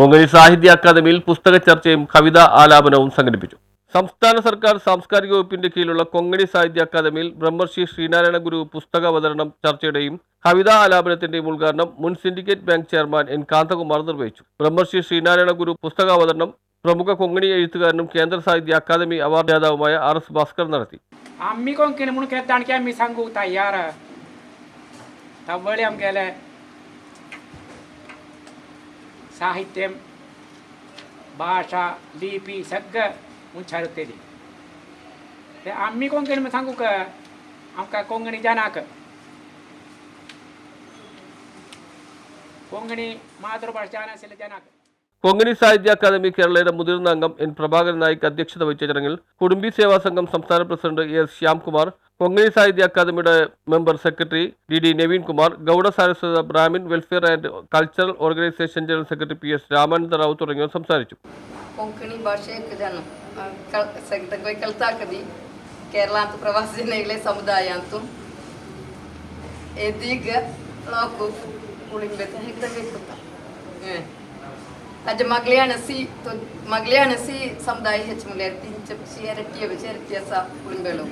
കൊങ്കണി സാഹിത്യ അക്കാദമിയിൽ പുസ്തക ചർച്ചയും കവിതാ ആലാപനവും സംഘടിപ്പിച്ചു. സംസ്ഥാന സർക്കാർ സാംസ്കാരിക വകുപ്പിന്റെ കീഴിലുള്ള കൊങ്ങണി സാഹിത്യ അക്കാദമിയിൽ ബ്രഹ്മർഷി ശ്രീനാരായണ ഗുരു പുസ്തക അവതരണം ചർച്ചയുടെയും കവിതാ ആലാപനത്തിന്റെയും ഉദ്ഘാടനം മുൻ syndicate bank chairman N Kanthakumar നിർവഹിച്ചു. ബ്രഹ്മർഷി ശ്രീനാരായണ ഗുരു പുസ്തക അവതരണം പ്രമുഖ കൊങ്ങണി എഴുത്തുകാരനും കേന്ദ്ര സാഹിത്യ അക്കാദമി അവാർഡ് ജേതാവുമായ ആർ എസ് ഭാസ്കർ നടത്തി. അമ്മി മുൻ അമ്മി തവളി അമ്മ സാഹിത്യം ഭാഷ ലിപി ಸಗ್ಗ ಮುಂಚಾರುತ್ತೇನೆ അമ്മി ಕೊಂಕಣಿ ಸಾಂಗುಕ അമക്ക ಕೊಂಗಣಿ ಜಾನಾಕ ಕೊಂಗಣಿ മാതൃഭാഷ ಜಾನಸಿಲ್ಲ ಜಾನಾಕ കൊങ്ങണി സാഹിത്യ അക്കാദമി കേരളയുടെ മുതിർന്ന അംഗം എൻ പ്രഭാകരൻ നായിക് അധ്യക്ഷത വഹിച്ച ചടങ്ങിൽ കുടുംബി സേവാ സംഘം സംസ്ഥാന പ്രസിഡന്റ് എസ് ശ്യാംകുമാർ കൊങ്ങണി സാഹിത്യ അക്കാദമിയുടെ member secretary D D Naveen Kumar Gowda Saraswat Brahmin welfare and cultural organisation general secretary P S Ramananda Rao തുടങ്ങിയവർ സംസാരിച്ചു. കൊങ്കണി ഭാഷയെക്കുറിച്ചാണ് കൽത്താക്കതി കേരളാത്ത് പ്രവാസി ജില്ലയിലെ സമുദായാത്തും എതീഗ ലോക്കും ഉളിമ്പത്തെ ഹെക്തകൾക്കുത്ത ಎದೀಗ ಲಾಕು ಉಳಿಂಬೆತ ಹಿಗ್ದಂಗೆ ಇಕ್ಕುತ್ತ ಅಜ್ಜ ಮಗ್ಲಿಯಾಣ ಸಿ ತೊ ಮಗ್ಲಿಯಾಣ ಸಿ ಸಮುದಾಯ ಹೆಚ್ಚು ಮುಲೆ ಹಿಂಚ ಶೇರಟ್ಟಿಯ ಶೇರಟ್ಟಿಯ ಸ ಉಳಿಂಬೆಳು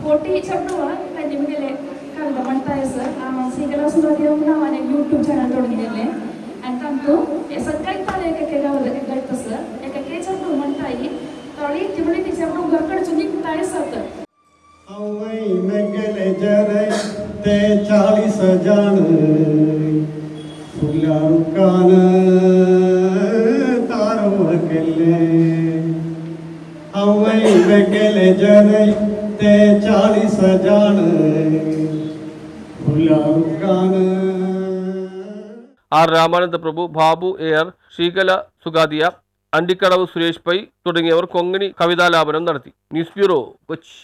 कोटी चपडवा त्यांनी गेले कविता म्हणताय सर सिंगल सुरुवातीला नावाने यूट्यूब चॅनल तोडून गेले आणि तांतू हे सगळ्यात पाले एका केगावले गळत सर एका के चपडू म्हणताय तळी तिबडी तिच्या डोंगरकडचं निघताय सर ಅವೈ ಮೆಗ್ಗಲೆ ಜರೈ ತೇ ಚಾಳಿಸ ಜಾಣ പുല്ലാറുക്കാന് താരമുറക്കല്ലേ? അവൈ വെക്കലെ ജനൈ R Ramananda Prabhu Babu A R Sreekala സുഗാദിയ Andikkadavu Suresh Pai തുടങ്ങിയവർ കൊങ്ങിണി കവിതാലാപനം നടത്തി. News bureau Kochi.